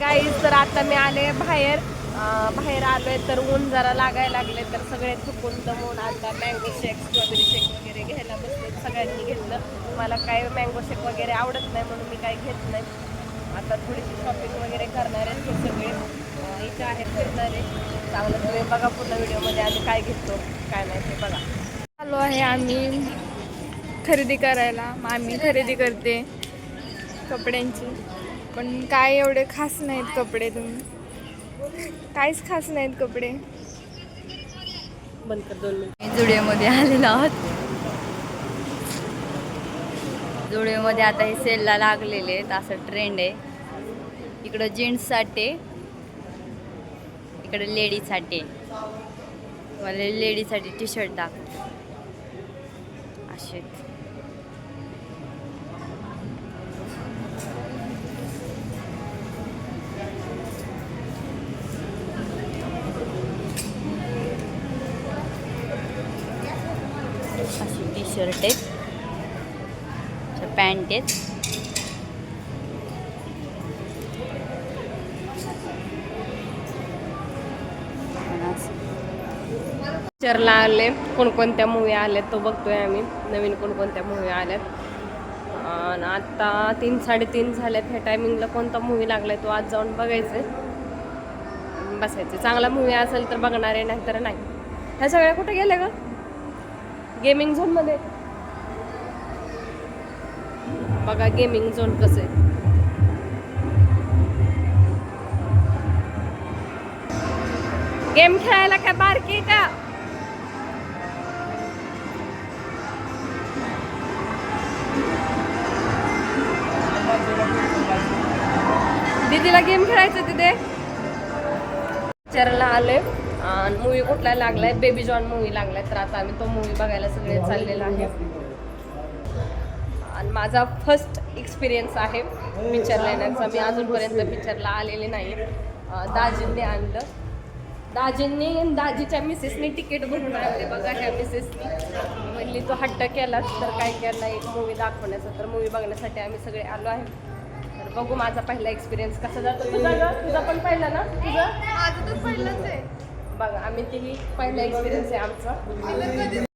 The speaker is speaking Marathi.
गाईज तर आता मी आले बाहेर. बाहेर आलोय तर ऊन जरा लागायला लागले तर सगळे थुकून दमून आता मँगो शेक स्ट्रॉबेरी शेक वगैरे घ्यायला बसले सगळ्यांनी घेतलं. मला काय मँगो शेक वगैरे आवडत नाही म्हणून मी काही घेत नाही. आता थोडीशी शॉपिंग वगैरे करणार आहेत हे सगळे. इथे आहेत फिरणारे चांगलं तुम्ही बघा पूर्ण व्हिडिओमध्ये आम्ही काय घेतो काय नाही ते बघा. आलो आहे आम्ही खरेदी करायला. मामी खरेदी करते कपड्यांची. पण काय एवढे खास नाहीत कपडे तुम्ही? काहीच खास नाहीत कपडे. बंद कर दोन मिनिट. जुडिओमध्ये आलेलो आहोत. जुडिओमध्ये आता हे सेलला लागलेले आहेत असं ट्रेंड आहे. इकडं जेंट्ससाठी इकडं लेडीजसाठी मला लेडीजसाठी टी शर्ट दाखव असे. शर्ट आहेत. पॅन्ट आहेत. पिक्चरला आले कोणकोणत्या मूवी आल्यात तो बघतोय आम्ही. नवीन कोणकोणत्या मूवी आल्यात. आणि आता तीन साडेतीन झाल्यात. ह्या टायमिंगला कोणता मूवी लागलाय तो आज जाऊन बघायचे बसायचे चांगला मूवी असेल तर बघणार आहे नाही तर नाही. ह्या सगळ्या कुठे गेल्या ग? गेमिंग झोनमध्ये बघा गेमिंग झोन कसं. आहे गेम खेळायला काय बारकी का? दीदीला गेम खेळायचं तिथे. पिक्चरला आले मूवी कुठला लागलाय? बेबी जॉन मूवी लागलाय. तर आता आम्ही तो मूवी बघायला सगळे चाललेला आहे. आणि माझा फर्स्ट एक्सपिरियन्स आहे पिक्चरला येण्याचा मी अजूनपर्यंत पिक्चरला आलेले नाही दाजींनी आणलं. दाजींनी दाजीच्या मिसेसनी तिकीट भरून आणले. बघा ह्या मिसेसनी म्हणली तो हट्ट केला तर काय केला? एक मूवी दाखवण्याचा. तर मूवी बघण्यासाठी आम्ही सगळे आलो आहे. तर बघू माझा पहिला एक्सपिरियन्स कसा जातो. तुझा ग? तुझा पण पहिला ना? तुझा? माझं तर पहिलंच आहे. बघा आम्ही तेही पहिला एक्सपिरियन्स आहे आमचा.